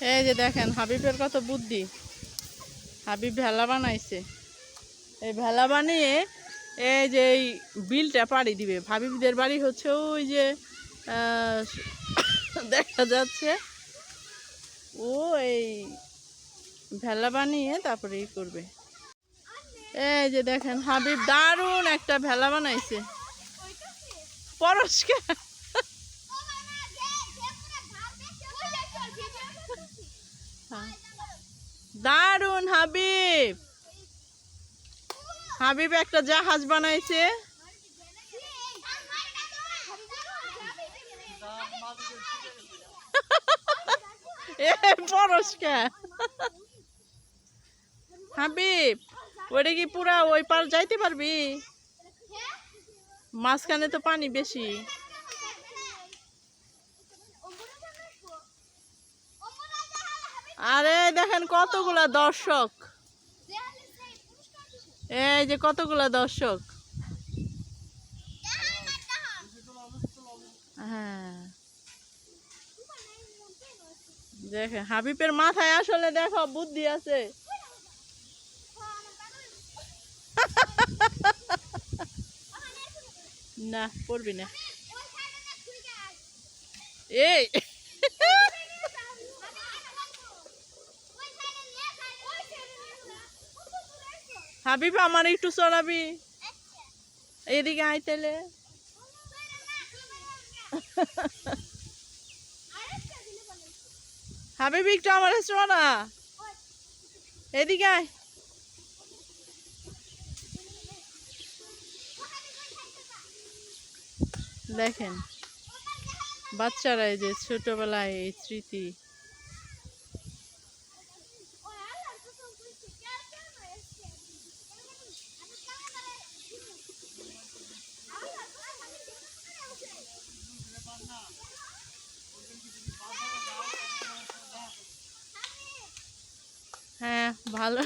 এই যে দেখেন, হাবিবের কত বুদ্ধি। হাবিব ভেলা বানাইছে। এই ভেলা বানিয়ে এই যে এই বিলটা পাড়ি দিবে। হাবিবদের বাড়ি হচ্ছে ওই যে দেখা যাচ্ছে। ও এই ভেলা বানিয়ে তারপরে ই করবে। এই যে দেখেন, হাবিব দারুণ একটা ভেলা বানাইছে। পরস্কার দারুণ হাবিব। হাবিব একটা জাহাজ বানাইছে। হাবিব ওটা কি পুরা ওই পার যাইতে পারবি? মাঝখানে তো পানি বেশি। আরে দেখেন কতগুলা দর্শক। এই যে কতগুলা দর্শক। হ্যাঁ। দেখেন, হাবিবের মাথায় আসলে দেখো বুদ্ধি আছে। না, পড়বি না। এই। হাবিব, আমার একটু চড়াবি? এদিকে আইতেলে হাবিব, একটু আমার চড়া এদিকে আয়। দেখেন, বাচ্চারা এই যে ছোটবেলায় এই স্মৃতি হ্যাঁ ভালো।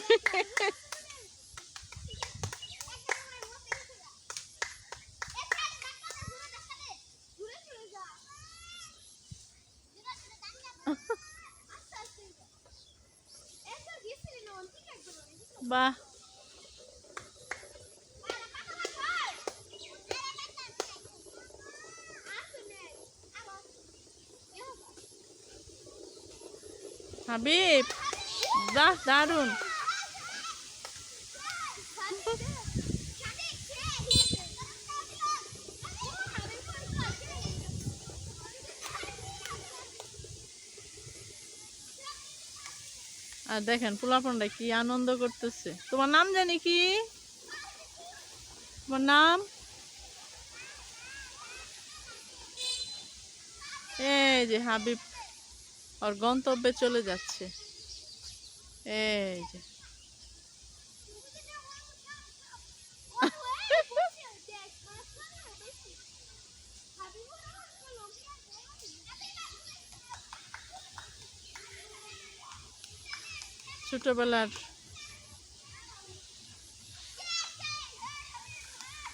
বাহ। হাবিব। বাহ দারুণ। আর দেখেন পোলাপনটা কি আনন্দ করতেছে। তোমার নাম জানি কি? তোমার নাম? এই যে হাবিব, ওর গন্তব্যে চলে যাচ্ছে। এই ছোটবেলার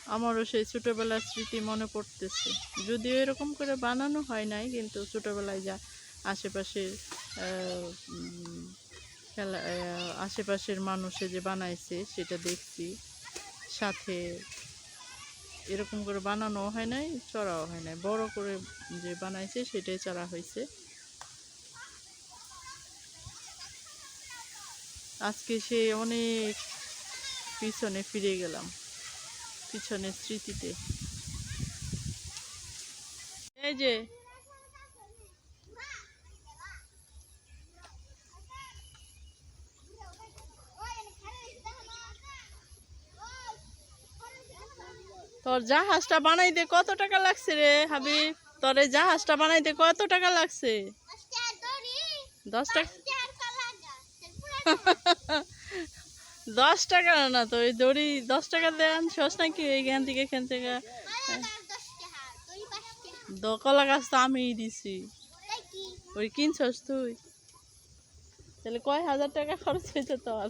আমারও সেই ছোটবেলার স্মৃতি মনে পড়তেছে। যদিও এরকম করে বানানো হয় নাই কিন্তু ছোটবেলায় যা উম, খেলা আশেপাশের মানুষে যে বানাইছে সেটা দেখছি। সাথে এরকম করে বানানো হয় নাই, চড়াও হয় নাই। বড় করে যে বানাইছে সেটাই চড়া হয়েছে আজকে সে অনেক পিছনে ফিরে গেলাম, পিছনের স্মৃতিতে। এই যে তোর জাহাজটা বানাইতে কত টাকা লাগছে রে, হাবিব? তোর এই জাহাজটা বানাইতে কত টাকা লাগছে? দশ টাকা দশ টাকা না, তো ওই দড়ি দশ টাকা দেন সস নাকি এইখান থেকে, এখান থেকে? কলা গাছ তো আমিই দিছি। ওই কিনছস তুই? তাহলে কয় হাজার টাকা খরচ হয়েছে তোর?